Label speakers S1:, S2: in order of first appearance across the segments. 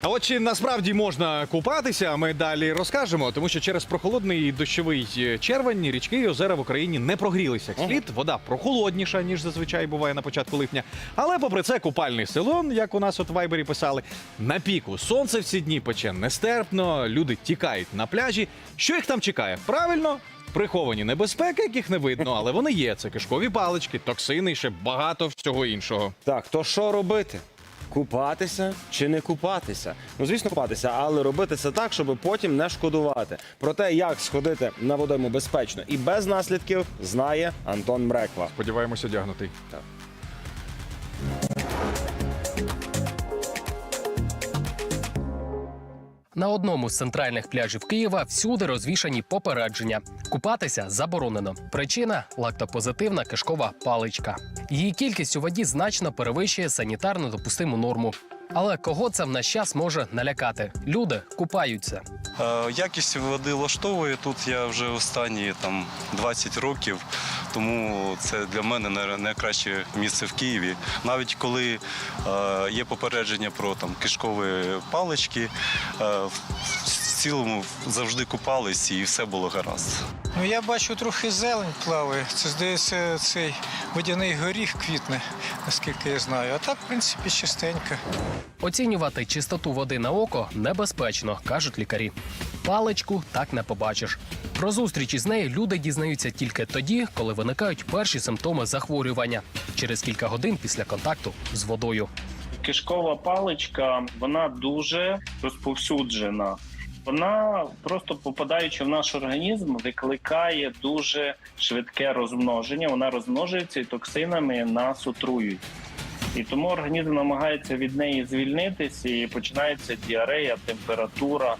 S1: А от чи насправді можна купатися, ми далі розкажемо, тому що через прохолодний дощовий е, червень річки і озера в Україні не прогрілися як слід. Вода прохолодніша, ніж зазвичай буває на початку липня. Але попри це купальний сезон, як у нас от в Вайбері писали, на піку сонце в ці дні пече нестерпно, люди тікають на пляжі. Що їх там чекає? Правильно? Приховані небезпеки, яких не видно, але вони є. Це кишкові палички, токсини і ще багато всього іншого.
S2: Так, то що робити? Купатися чи не купатися? Ну, звісно, купатися, але робити це так, щоб потім не шкодувати. Про те, як сходити на водойму безпечно і без наслідків, знає Антон Мреква.
S1: Сподіваємося, одягнутий.
S3: На одному з центральних пляжів Києва всюди розвішані попередження. Купатися заборонено. Причина лактопозитивна кишкова паличка. Її кількість у воді значно перевищує санітарно допустиму норму. Але кого це в наш час може налякати? Люди купаються.
S4: Е, Якість води влаштовує. Тут я вже останні там 20 років, тому це для мене найкраще місце в Києві. Навіть коли е, є попередження про там кишкові палички, е, в в цілому завжди купались і все було гаразд.
S5: Ну я бачу трохи зелень плаває. Це здається, цей водяний горіх квітне, наскільки я знаю. А так, в принципі, чистенько.
S3: Оцінювати чистоту води на око небезпечно, кажуть лікарі. Паличку так не побачиш. Про зустрічі з нею люди дізнаються тільки тоді, коли виникають перші симптоми захворювання через кілька годин після контакту з водою.
S6: кишкова паличка вона дуже розповсюджена. Вона просто попадаючи в наш організм, викликає дуже швидке розмноження. Вона розмножується і токсинами нас отруюють. І тому організм намагається від неї звільнитися, і починається діарея, температура.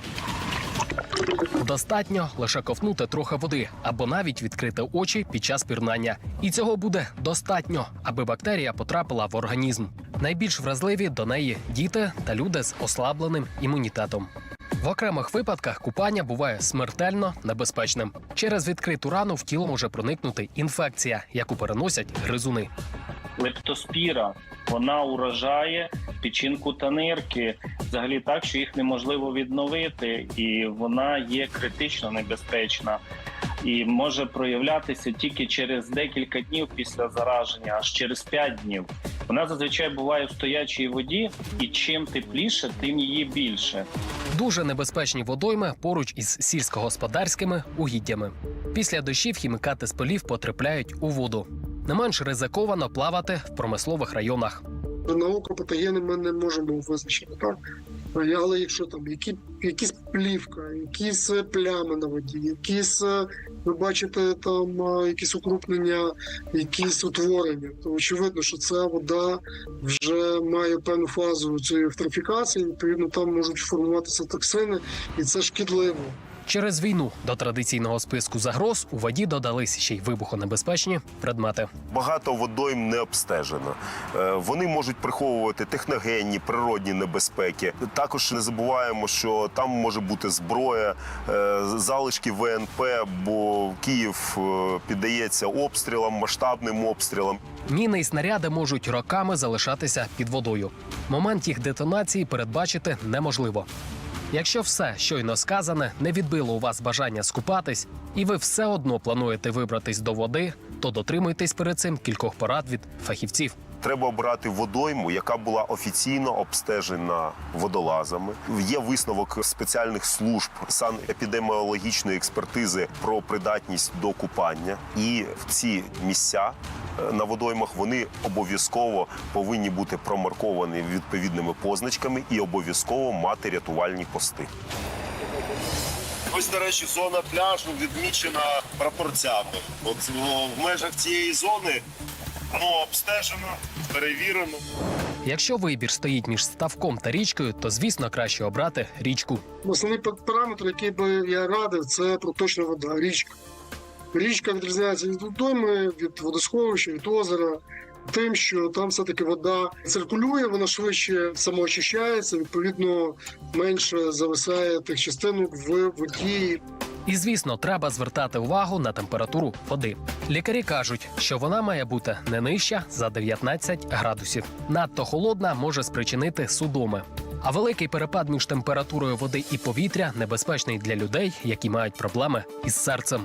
S3: Достатньо лише ковтнути трохи води або навіть відкрити очі під час пірнання. І цього буде достатньо, аби бактерія потрапила в організм. Найбільш вразливі до неї діти та люди з ослабленим імунітетом. В окремих випадках купання буває смертельно небезпечним. Через відкриту рану в тіло може проникнути інфекція, яку переносять гризуни.
S6: лептоспіра. Вона уражає печінку та нирки, взагалі так, що їх неможливо відновити, і вона є критично небезпечна і може проявлятися тільки через декілька днів після зараження, аж через 5 днів. Вона зазвичай буває в стоячій воді, і чим тепліше, тим її більше.
S3: Дуже небезпечні водойми поруч із сільськогосподарськими угіддями. Після дощів хімікати з полів потрапляють у воду. Не менш ризиковано плавати в промислових районах.
S7: На око патогени ми не можемо визначити, так? Але якщо там які, якісь плівка, якісь е, плями на воді, якісь е, ви бачите там е, якісь укрупнення, якісь утворення, то очевидно, що ця вода вже має певну фазу цієї евтрофікації, відповідно, там можуть формуватися токсини, і це шкідливо.
S3: Через війну до традиційного списку загроз у воді додались ще й вибухонебезпечні предмети.
S8: Багато водойм не обстежено. Е, Вони можуть приховувати техногенні, природні небезпеки. Також не забуваємо, що там може бути зброя, е, залишки ВНП, бо Київ е, піддається обстрілам, масштабним обстрілам.
S3: Міни й снаряди можуть роками залишатися під водою. Момент їх детонації передбачити неможливо. Якщо все щойно сказане не відбило у вас бажання скупатись, і ви все одно плануєте вибратись до води, то дотримуйтесь перед цим кількох порад від фахівців.
S8: Треба обрати водойму, яка була офіційно обстежена водолазами. Є висновок спеціальних служб санепідеміологічної експертизи про придатність до купання. І в ці місця е, на водоймах вони обов'язково повинні бути промарковані відповідними позначками і обов'язково мати рятувальні пости. Ось, до речі, зона пляжу відмічена прапорцями. От в межах цієї зони воно обстежено, перевірено.
S3: Якщо вибір стоїть між ставком та річкою, то звісно краще обрати річку.
S7: Основний пар- параметр, який би я радив, це проточна вода, річка. Річка відрізняється від водойми, від водосховища, від озера. Тим, що там все-таки вода циркулює, вона швидше самоочищається, відповідно менше зависає тих частинок в воді.
S3: І звісно, треба звертати увагу на температуру води. Лікарі кажуть, що вона має бути не нижча за 19 градусів. Надто холодна може спричинити судоми. А великий перепад між температурою води і повітря небезпечний для людей, які мають проблеми із серцем.